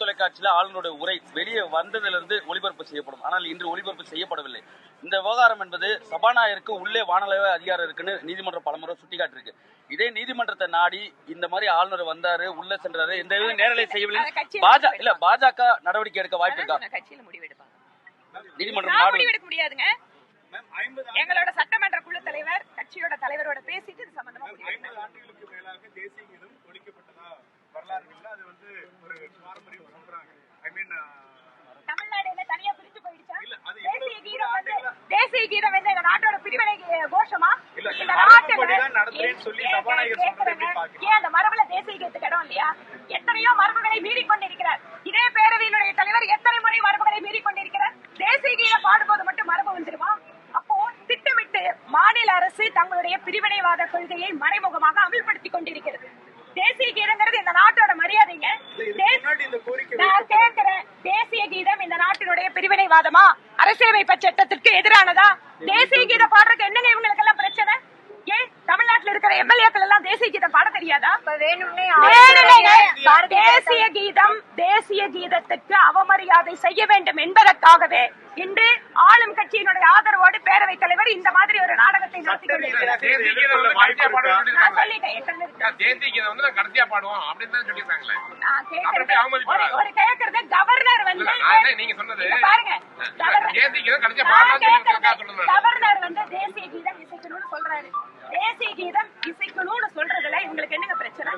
தொலைக்காட்சியில ஆளுநருடைய உரை வெளியே வந்ததிலிருந்து ஒளிபரப்பு செய்யப்படும். ஆனால் இன்று ஒளிபரப்பு செய்யப்படவில்லை. இந்த விவகாரம் என்பது சபாநாயகருக்கு உள்ளே வானளவு அதிகாரம் இருக்குன்னு நீதிமன்றம் பலமுறை சுட்டிக்காட்டிருக்கு இதே நீதிமன்றத்தை நாடி இந்த மாதிரி ஆளுநர் வந்தாரு உள்ள சென்றாரு எந்த இதுவும் நேரலை செய்யவில்லை. பாஜக இல்ல பாஜக நடவடிக்கை எடுக்க வாய்ப்பு இருக்கா? நீதிமன்றம் முடிவெடுக்க முடியாதுங்க. எங்களோட சட்டமன்ற குழு தலைவர் கட்சியோட தலைவரோட பேசிட்டு இது சம்பந்தமா. ஐம்பது ஆண்டுகளுக்கு மேலாக தேசிய கீதம் ஒழிக்கப்பட்டதா வரலாறுகள்ல அது வந்து பாரம்பரியம் சொல்றாங்க ஐ மீன் தமிழ்நாடு என்ன தனியா பிரிச்சு போயிடுச்சா? இல்ல, அது தேசிய இவ்வளவு கீதம் வந்து ஆண்டுகளா- தேசிய கீதம் வந்து எங்க நாட்டோட பிரிவினை கீ- கோஷமா? இல்ல, இந்த மரபுப்படி நாட்டுல- தான் நடத்துறேன்னு சொல்லி ஏன் சபாநாயகர் சொன்னதை எப்படி கேக்குறேங்க? பார்க்கிறீங்க? ஏன் அந்த மரபுல தேசிய கீதத்துக்கு இடம் இல்லையா? எத்தனையோ மரபுகளை மீறிக் கொண்டிருக்கிறார் இதே பேரவையினுடைய தலைவர் எத்தனை முறை மரபுகளை கொண்டிருக்கிறார் தேசிய கீதம் பாடும்போது மட்டும் மரபு வந்துருமா அப்போ திட்டமிட்டு மாநில அரசு தங்களுடைய பிரிவினைவாத கொள்கையை மறைமுகமாக அமல்படுத்திக் கொண்டிருக்கிறது. தேசிய கீதங்கிறது இந்த நாட்டோட கீதம் இந்த நாட்டினுடைய பிரிவினைவாதமா? அரசியலமைப்பு சட்டத்திற்கு எதிரானதா? தேசிய கீதம் பாடுறதுக்கு என்னங்க இவங்களுக்கு எல்லாம் பிரச்சனை? ஏன் தமிழ்நாட்டுல இருக்கிற எம்எல்ஏக்கள் எல்லாம் தேசிய கீதம் பாட தெரியாதா? தேசிய கீதம் தேசிய கீதத்துக்கு அவமரியாதை செய்ய வேண்டும் என்பதற்காகவே இன்று ஆளும் கட்சியினுடைய ஆதரவோடு பேரவைத் தலைவர் இந்த மாதிரி ஒரு நாடகத்தை நடத்தி கொண்டிருக்கிறார். என்ன தேசிய வந்து தேசிய கீதம் இசைக்கணும்னு சொல்றாரு. தேசிய கீதம் இசைக்கணும்னு சொல்றதுல இவங்களுக்கு என்னங்க பிரச்சனை?